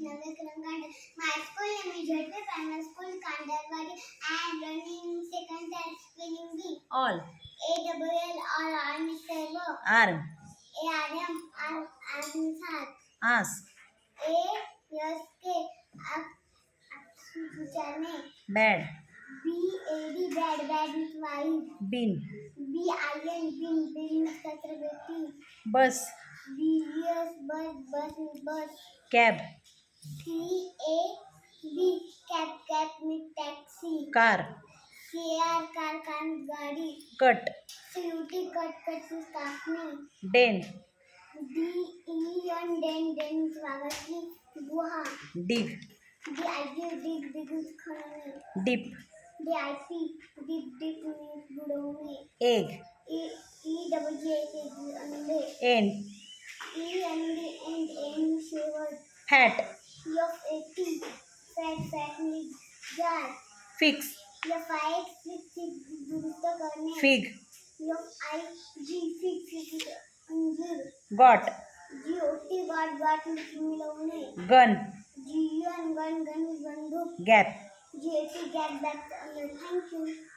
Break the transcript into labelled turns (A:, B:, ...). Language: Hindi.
A: नवे क्रम My school name is Jyoti Primary School, Kandarwadi. I am learning in second class spelling bee.
B: all
A: A double L R R Mr. Wo.
B: arm
A: A R M R R सात.
B: ask
A: A S K up जाने.
B: bad
A: B A D bad bad means wife.
B: bin
A: B I N bin bin means कचरा पेटी.
B: bus
A: B E S bus bus
B: cab
A: cab means taxi.
B: car
A: C A R car car means गाड़ी. U T cut cut means काटने.
B: den
A: D E N den den means वागर की गुहा. I G dig dig means खनने.
B: dip
A: D I P dip dip means बुड़ौने.
B: egg
A: E E double G A K अंडे.
B: end
A: E N D end end shaver. G U N gun gun means बंदूक.
B: gap